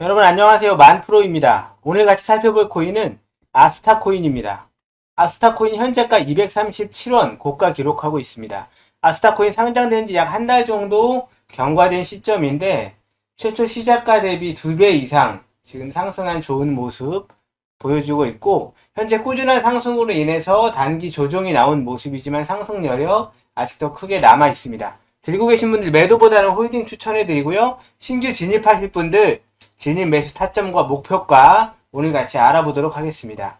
여러분 안녕하세요. 만프로입니다. 오늘 같이 살펴볼 코인은 아스타 코인입니다. 아스타 코인 현재가 237원 고가 기록하고 있습니다. 아스타 코인 상장된 지 약 한 달 정도 경과된 시점인데 최초 시작가 대비 2배 이상 지금 상승한 좋은 모습 보여주고 있고 현재 꾸준한 상승으로 인해서 단기 조정이 나온 모습이지만 상승 여력 아직도 크게 남아 있습니다. 들고 계신 분들 매도보다는 홀딩 추천해 드리고요. 신규 진입하실 분들 진입 매수 타점과 목표가 오늘 같이 알아보도록 하겠습니다.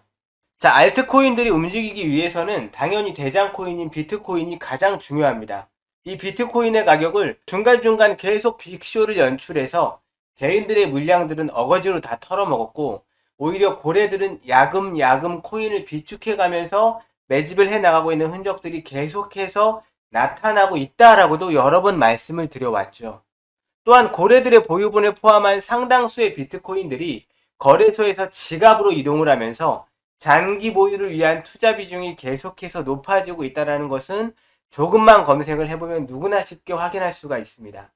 자, 알트코인들이 움직이기 위해서는 당연히 대장 코인인 비트코인이 가장 중요합니다. 이 비트코인의 가격을 중간중간 계속 빅쇼를 연출해서 개인들의 물량들은 어거지로 다 털어먹었고 오히려 고래들은 야금야금 코인을 비축해 가면서 매집을 해 나가고 있는 흔적들이 계속해서 나타나고 있다라고도 여러 번 말씀을 드려왔죠. 또한 고래들의 보유분을 포함한 상당수의 비트코인들이 거래소에서 지갑으로 이동을 하면서 장기 보유를 위한 투자 비중이 계속해서 높아지고 있다는 것은 조금만 검색을 해보면 누구나 쉽게 확인할 수가 있습니다.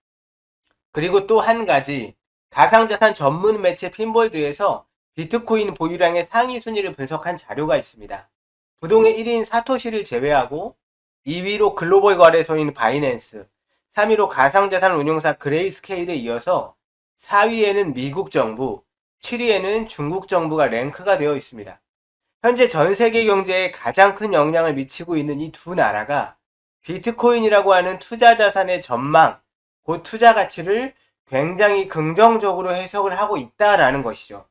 그리고 또 한 가지 가상자산 전문 매체 핀볼드에서 비트코인 보유량의 상위 순위를 분석한 자료가 있습니다. 부동의 1위인 사토시를 제외하고 2위로 글로벌 거래소인 바이낸스, 3위로 가상자산 운용사 그레이스케일에 이어서 4위에는 미국 정부, 7위에는 중국 정부가 랭크가 되어 있습니다. 현재 전 세계 경제에 가장 큰 영향을 미치고 있는 이 두 나라가 비트코인이라고 하는 투자 자산의 전망, 곧 투자 가치를 굉장히 긍정적으로 해석을 하고 있다라는 것이죠.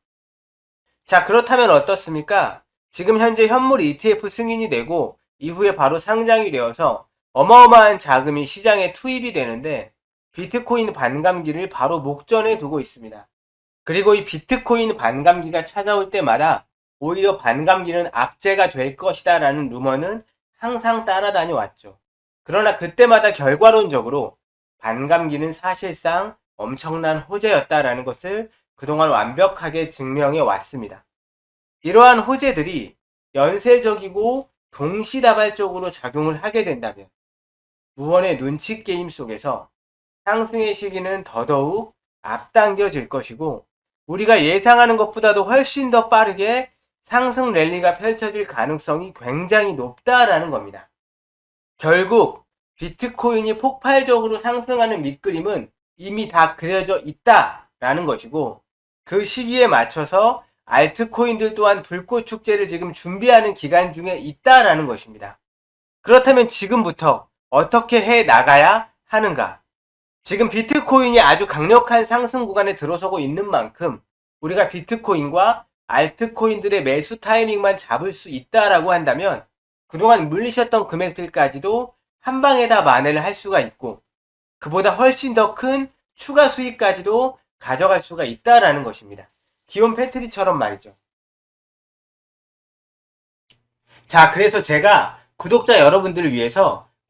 자, 그렇다면 어떻습니까? 지금 현재 현물 ETF 승인이 되고 이후에 바로 상장이 되어서 어마어마한 자금이 시장에 투입이 되는데 비트코인 반감기를 바로 목전에 두고 있습니다. 그리고 이 비트코인 반감기가 찾아올 때마다 오히려 반감기는 악재가 될 것이다 라는 루머는 항상 따라다녀 왔죠. 그러나 그때마다 결과론적으로 반감기는 사실상 엄청난 호재였다라는 것을 그동안 완벽하게 증명해 왔습니다. 이러한 호재들이 연쇄적이고 동시다발적으로 작용을 하게 된다면 무언의 눈치 게임 속에서 상승의 시기는 더더욱 앞당겨질 것이고 우리가 예상하는 것보다도 훨씬 더 빠르게 상승 랠리가 펼쳐질 가능성이 굉장히 높다라는 겁니다. 결국 비트코인이 폭발적으로 상승하는 밑그림은 이미 다 그려져 있다라는 것이고 그 시기에 맞춰서 알트코인들 또한 불꽃 축제를 지금 준비하는 기간 중에 있다라는 것입니다. 그렇다면 지금부터 어떻게 해 나가야 하는가? 지금 비트코인이 아주 강력한 상승 구간에 들어서고 있는 만큼 우리가 비트코인과 알트코인들의 매수 타이밍만 잡을 수 있다라고 한다면 그동안 물리셨던 금액들까지도 한 방에 다 만회를 할 수가 있고 그보다 훨씬 더 큰 추가 수익까지도 가져갈 수가 있다라는 것입니다. 기온 패트리처럼 말이죠. 자, 그래서 제가 구독자 여러분들을 위해서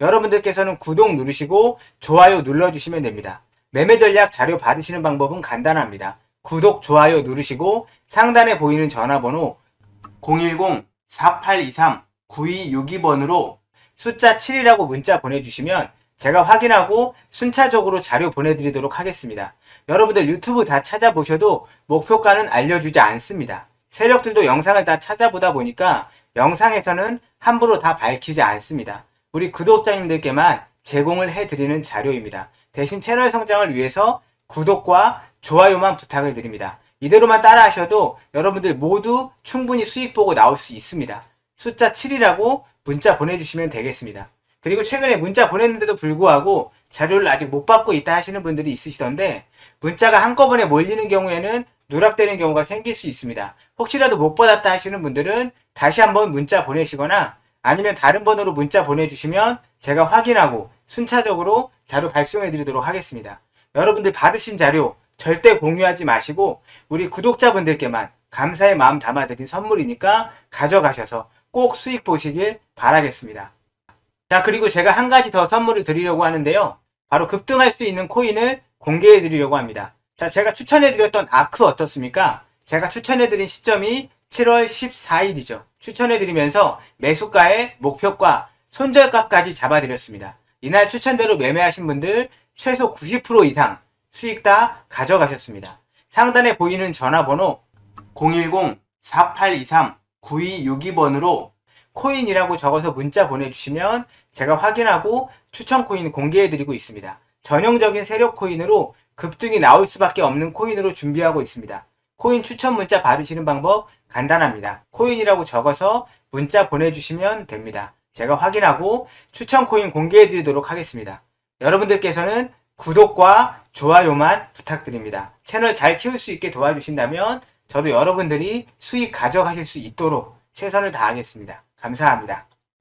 여러분들께서는 구독 누르시고 좋아요 눌러주시면 됩니다. 매매 전략 자료 받으시는 방법은 간단합니다. 구독, 좋아요 누르시고 상단에 보이는 전화번호 010-4823-9262번으로 숫자 7이라고 문자 보내주시면 제가 확인하고 순차적으로 자료 보내드리도록 하겠습니다. 여러분들 유튜브 다 찾아보셔도 목표가는 알려주지 않습니다. 세력들도 영상을 다 찾아보다 보니까 영상에서는 함부로 다 밝히지 않습니다. 우리 구독자님들께만 제공을 해드리는 자료입니다. 대신 채널 성장을 위해서 구독과 좋아요만 부탁을 드립니다. 이대로만 따라 하셔도 여러분들 모두 충분히 수익 보고 나올 수 있습니다. 숫자 7이라고 문자 보내주시면 되겠습니다. 그리고 최근에 문자 보냈는데도 불구하고 자료를 아직 못 받고 있다 하시는 분들이 있으시던데 문자가 한꺼번에 몰리는 경우에는 누락되는 경우가 생길 수 있습니다. 혹시라도 못 받았다 하시는 분들은 다시 한번 문자 보내시거나 아니면 다른 번호로 문자 보내주시면 제가 확인하고 순차적으로 자료 발송해 드리도록 하겠습니다. 여러분들 받으신 자료 절대 공유하지 마시고 우리 구독자분들께만 감사의 마음 담아드린 선물이니까 가져가셔서 꼭 수익 보시길 바라겠습니다. 자, 그리고 제가 한 가지 더 선물을 드리려고 하는데요. 바로 급등할 수 있는 코인을 공개해 드리려고 합니다. 자, 제가 추천해 드렸던 아크 어떻습니까? 제가 추천해 드린 시점이 7월 14일이죠. 추천해 드리면서 매수가의 목표가, 손절가까지 잡아 드렸습니다. 이날 추천대로 매매하신 분들 최소 90% 이상 수익 다 가져가셨습니다. 상단에 보이는 전화번호 010-4823-9262번으로 코인이라고 적어서 문자 보내주시면 제가 확인하고 추천 코인 공개해드리고 있습니다. 전형적인 세력 코인으로 급등이 나올 수밖에 없는 코인으로 준비하고 있습니다. 코인 추천 문자 받으시는 방법 간단합니다. 코인이라고 적어서 문자 보내주시면 됩니다. 제가 확인하고 추천 코인 공개해 드리도록 하겠습니다. 여러분들께서는 구독과 좋아요만 부탁드립니다. 채널 잘 키울 수 있게 도와주신다면 저도 여러분들이 수익 가져가실 수 있도록 최선을 다하겠습니다. 감사합니다.